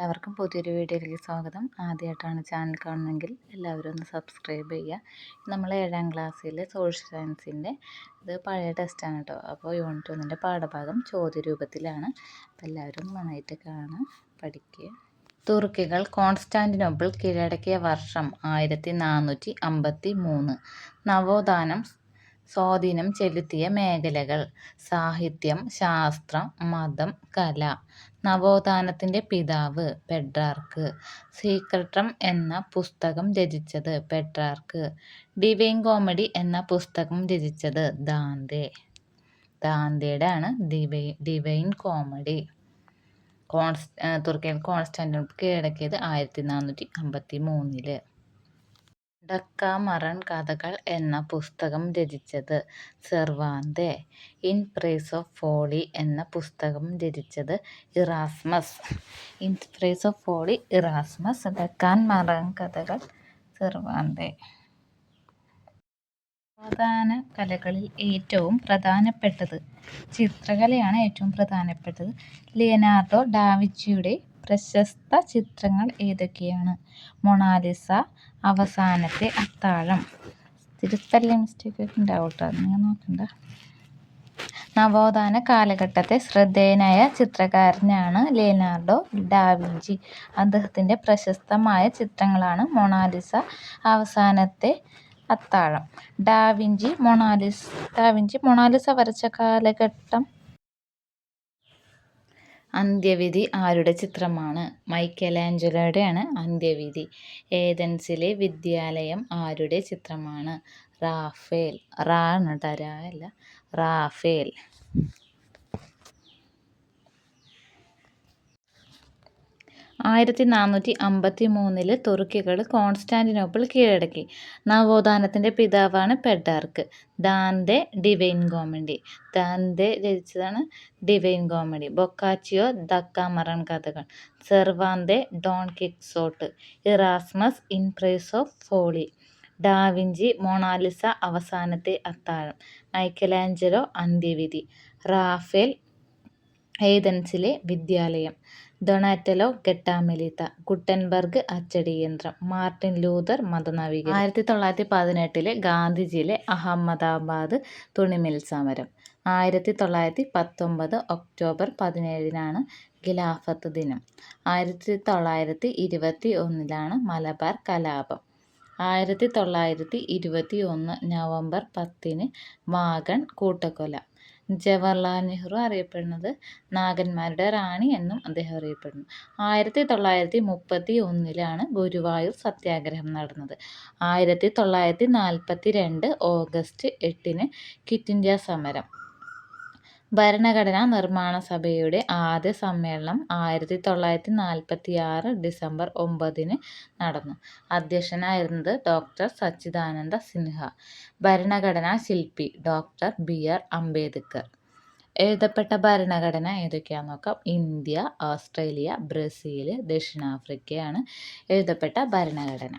എല്ലാവർക്കും പുതിയൊരു വീഡിയോയിലേക്ക് സ്വാഗതം. ആദ്യമായിട്ടാണ് ചാനൽ കാണുന്നതെങ്കിൽ എല്ലാവരും ഒന്ന് സബ്സ്ക്രൈബ് ചെയ്യുക. നമ്മൾ ഏഴാം ക്ലാസ്സിലെ സോഷ്യൽ സയൻസിന്റെ ഇത് പഴയ ടെസ്റ്റാണ് കേട്ടോ. അപ്പോൾ യൂണിറ്റ് ഒന്നിന്റെ പാഠഭാഗം ചോദ്യരൂപത്തിലാണ്. അപ്പോൾ എല്ലാവരും നന്നായിട്ട് കാണുക പഠിക്കുക. തുർക്കികൾ കോൺസ്റ്റാന്റിനോപ്പിൾ കീഴടക്കിയ വർഷം ആയിരത്തി നാനൂറ്റി അമ്പത്തി മൂന്ന്. നവോത്ഥാനം സ്വാധീനം ചെലുത്തിയ മേഖലകൾ. സാഹിത്യം ശാസ്ത്രം മതം കല. നവോത്ഥാനത്തിന്റെ പിതാവ് പെട്രാർക്ക് സീക്രട്ടം എന്ന പുസ്തകം രചിച്ചത് പെട്രാർക്ക് ഡിവൈൻ കോമഡി എന്ന പുസ്തകം രചിച്ചത് ദാന്തെ. ദാന്തയുടെ ആണ് ഡിവൈ ഡിവൈൻ കോമഡി. കോൺസ് തുർക്കിയിൽ കോൺസ്റ്റാന്റിനോപ്പ് കീഴടക്കിയത് ആയിരത്തി നാനൂറ്റി അമ്പത്തി മൂന്നിൽ ഡക്കാമറൻ കഥകൾ എന്ന പുസ്തകം രചിച്ചത് Cervantes. In praise of folly എന്ന പുസ്തകം രചിച്ചത് Erasmus. In praise of folly Erasmus. Decameron കഥകൾ സെർവാന്തെ. പ്രധാന കലകളിൽ ഏറ്റവും പ്രധാനപ്പെട്ടത് ചിത്രകലയാണ് ഏറ്റവും പ്രധാനപ്പെട്ടത്. ലിയനാർഡോ ഡാവിഞ്ചിയുടെ പ്രശസ്ത ചിത്രങ്ങൾ ഏതൊക്കെയാണ്? മൊണാലിസ, അവസാനത്തെ അത്താഴം. തിരുത്തല്ലേ മിസ്റ്റേക്ക് ഒക്കെ ഉണ്ടാവും നിങ്ങൾ നോക്കണ്ട. നവോത്ഥാന കാലഘട്ടത്തെ ശ്രദ്ധേയനായ ചിത്രകാരനാണ് ലിയനാർഡോ ഡാവിഞ്ചി. അദ്ദേഹത്തിന്റെ പ്രശസ്തമായ ചിത്രങ്ങളാണ് മൊണാലിസ, അവസാനത്തെ അത്താഴം. ഡാവിഞ്ചി മൊണാലിസ് ഡാവിഞ്ചി മൊണാലിസ വരച്ച കാലഘട്ടം അന്ത്യവിധി ആരുടെ ചിത്രമാണ്? മൈക്കലാഞ്ചലോയുടെയാണ് അന്ത്യവിധി. ഏതൻസിലെ വിദ്യാലയം ആരുടെ ചിത്രമാണ്? റാഫേൽ. റാ രാ അല്ല. റാഫേൽ. ആയിരത്തി നാനൂറ്റി അമ്പത്തി മൂന്നിൽ തുർക്കികൾ കോൺസ്റ്റാന്റിനോപ്പിൾ കീഴടക്കി. നവോത്ഥാനത്തിന്റെ പിതാവാണ് Petrarch Dante divine comedy. Dante രചിച്ചതാണ് divine comedy. Boccaccio Decameron കഥകൾ. Cervantes Don Quixote. Erasmus in praise of folly. Da Vinci Mona Lisa അവസാനത്തെ അത്താഴം. മൈക്കലാഞ്ചലോ അന്ത്യവിധി. റാഫേൽ ഏഥൻസിലെ വിദ്യാലയം. Donatello Gattamelata. ഗുട്ടൻബർഗ് അച്ചടിയന്ത്രം. മാർട്ടിൻ ലൂതർ മതനവീകരണം. ആയിരത്തി തൊള്ളായിരത്തി പതിനെട്ടിലെ ഗാന്ധിജിയിലെ അഹമ്മദാബാദ് തുണിമിൽ സമരം. ആയിരത്തി തൊള്ളായിരത്തി പത്തൊമ്പത് ഒക്ടോബർ പതിനേഴിനാണ് ഖിലാഫത്ത് ദിനം. ആയിരത്തി തൊള്ളായിരത്തി ഇരുപത്തി ഒന്നിലാണ് മലബാർ കലാപം. ആയിരത്തി തൊള്ളായിരത്തി ഇരുപത്തി ഒന്ന് നവംബർ പത്തിന് വാഗൺ കൂട്ടക്കൊല. ജവഹർലാൽ നെഹ്റു അറിയപ്പെടുന്നത് നാഗന്മാരുടെ റാണി എന്നും അദ്ദേഹം അറിയപ്പെടുന്നു. ആയിരത്തി തൊള്ളായിരത്തി മുപ്പത്തി ഒന്നിലാണ് ഗുരുവായൂർ സത്യാഗ്രഹം നടന്നത്. ആയിരത്തി തൊള്ളായിരത്തി നാൽപ്പത്തി രണ്ട് ഓഗസ്റ്റ് എട്ടിന് ക്വിറ്റ് ഇന്ത്യ സമരം. ഭരണഘടനാ നിർമ്മാണ സഭയുടെ ആദ്യ സമ്മേളനം ആയിരത്തി തൊള്ളായിരത്തി നാൽപ്പത്തി ആറ് ഡിസംബർ ഒമ്പതിന് നടന്നു. അധ്യക്ഷനായിരുന്നത് ഡോക്ടർ സച്ചിദാനന്ദ സിൻഹ. ഭരണഘടനാ ശില്പി ഡോക്ടർ ബി. ആർ. അംബേദ്കർ. എഴുതപ്പെട്ട ഭരണഘടന ഏതൊക്കെയാണെന്ന് നോക്കാം. ഇന്ത്യ, ഓസ്ട്രേലിയ, ബ്രസീൽ, ദക്ഷിണാഫ്രിക്കയാണ് എഴുതപ്പെട്ട ഭരണഘടന.